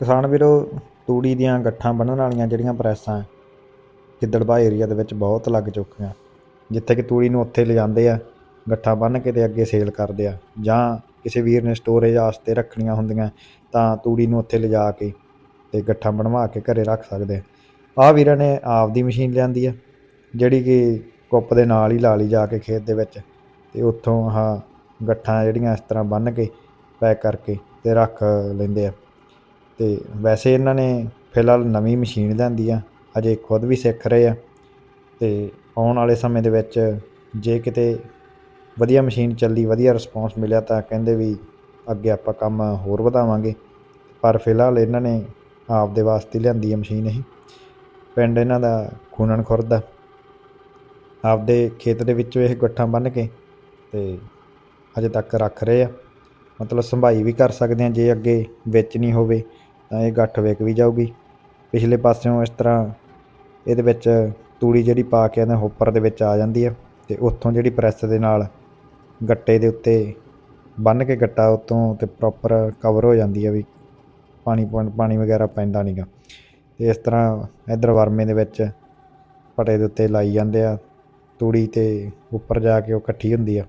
ਕਿਸਾਨ ਵੀਰੋ, ਤੂੜੀ ਦੀਆਂ ਗੱਠਾਂ ਬੰਨਣ ਵਾਲੀਆਂ ਜਿਹੜੀਆਂ ਪ੍ਰੈਸਾਂ ਗਿੱਦੜਬਾਹ ਏਰੀਆ ਦੇ ਵਿੱਚ ਬਹੁਤ ਲੱਗ ਚੁੱਕੀਆਂ। ਜਿੱਥੇ ਕਿ ਤੂੜੀ ਨੂੰ ਉੱਥੇ ਲਿਜਾਂਦੇ ਆ, ਗੱਠਾਂ ਬੰਨ੍ਹ ਕੇ ਤੇ ਅੱਗੇ ਸੇਲ ਕਰਦੇ ਆ। ਜਾਂ ਕਿਸੇ ਵੀਰ ਨੇ ਸਟੋਰੇਜ ਵਾਸਤੇ ਰੱਖਣੀਆਂ ਹੁੰਦੀਆਂ, ਤਾਂ ਤੂੜੀ ਨੂੰ ਉੱਥੇ ਲਿਜਾ ਕੇ ਤੇ ਗੱਠਾਂ ਬਣਵਾ ਕੇ ਘਰੇ ਰੱਖ ਸਕਦੇ ਆ। ਆਹ ਵੀਰਾਂ ਨੇ ਆਪਦੀ ਮਸ਼ੀਨ ਲਿਆਂਦੀ ਆ, ਜਿਹੜੀ ਕਿ ਕੁੱਪ ਦੇ ਨਾਲ ਹੀ ਲਾ ਲਈ ਜਾ ਕੇ ਖੇਤ ਦੇ ਵਿੱਚ ਤੇ ਉੱਥੋਂ ਆਹ ਗੱਠਾਂ ਜਿਹੜੀਆਂ ਇਸ ਤਰ੍ਹਾਂ ਬੰਨ੍ਹ ਕੇ, ਪੈਕ ਕਰਕੇ ਤੇ ਰੱਖ ਲੈਂਦੇ ਆ। ਤੇ ਵੈਸੇ ਇਹਨਾਂ ਨੇ ਫਿਲਹਾਲ ਨਵੀਂ ਮਸ਼ੀਨ ਲਿਆਂਦੀ ਆ ਅਜੇ ਖੁਦ ਵੀ ਸਿੱਖ ਰਹੇ ਆ ਤੇ ਆਉਣ ਵਾਲੇ ਸਮੇਂ ਦੇ ਵਿੱਚ ਜੇ ਕਿਤੇ ਵਧੀਆ ਮਸ਼ੀਨ ਚੱਲੀ, ਵਧੀਆ ਰਿਸਪੌਂਸ ਮਿਲਿਆ ਤਾਂ ਕਹਿੰਦੇ ਵੀ ਅੱਗੇ ਆਪਾਂ ਕੰਮ ਹੋਰ ਵਧਾਵਾਂਗੇ। ਪਰ ਫਿਲਹਾਲ ਇਹਨਾਂ ਨੇ ਆਪ ਦੇ ਵਾਸਤੇ ਲਿਆਂਦੀ ਹੈ ਮਸ਼ੀਨ ਇਹ। ਪਿੰਡ ਇਹਨਾਂ ਦਾ ਖੂਨਣ ਖੁਰਦ ਆ। ਆਪਦੇ ਖੇਤ ਦੇ ਵਿੱਚੋਂ ਇਹ ਗੱਠਾਂ ਬੰਨ੍ਹ ਕੇ ਤੇ ਅਜੇ ਤੱਕ ਰੱਖ ਰਹੇ ਆ। ਮਤਲਬ ਸੰਭਾਈ ਵੀ ਕਰ ਸਕਦੇ ਆ, ਜੇ ਅੱਗੇ ਵੇਚਣੀ ਹੋਵੇ ਤਾਂ ਇਹ ਗੱਠ ਵਿਕ ਵੀ ਜਾਊਗੀ। ਪਿਛਲੇ ਪਾਸਿਓਂ ਇਸ ਤਰ੍ਹਾਂ ਇਹਦੇ ਵਿੱਚ ਤੂੜੀ ਜਿਹੜੀ ਪਾ ਕੇ ਇਹਦੇ ਹੋਪਰ ਦੇ ਵਿੱਚ ਆ ਜਾਂਦੀ ਆ ਤੇ ਉੱਥੋਂ ਜਿਹੜੀ ਪ੍ਰੈਸ ਦੇ ਨਾਲ ਗੱਟੇ ਦੇ ਉੱਤੇ ਬੰਨ ਕੇ ਗੱਟਾ ਉੱਤੋਂ ਤੇ ਪ੍ਰੋਪਰ ਕਵਰ ਹੋ ਜਾਂਦੀ ਆ ਵੀ ਪਾਣੀ ਪੂਣ- ਪਾਣੀ ਵਗੈਰਾ ਪੈਂਦਾ ਨਹੀਂਗਾ ਤੇ ਇਸ ਤਰ੍ਹਾਂ ਇਧਰ ਵਰਮੇ ਦੇ ਵਿੱਚ ਪਟੇ ਦੇ ਉੱਤੇ ਲਾਈ ਜਾਂਦੇ ਆ, ਤੂੜੀ ਤੇ ਉੱਪਰ ਜਾ ਕੇ ਉਹ ਇਕੱਠੀ ਹੁੰਦੀ ਆ।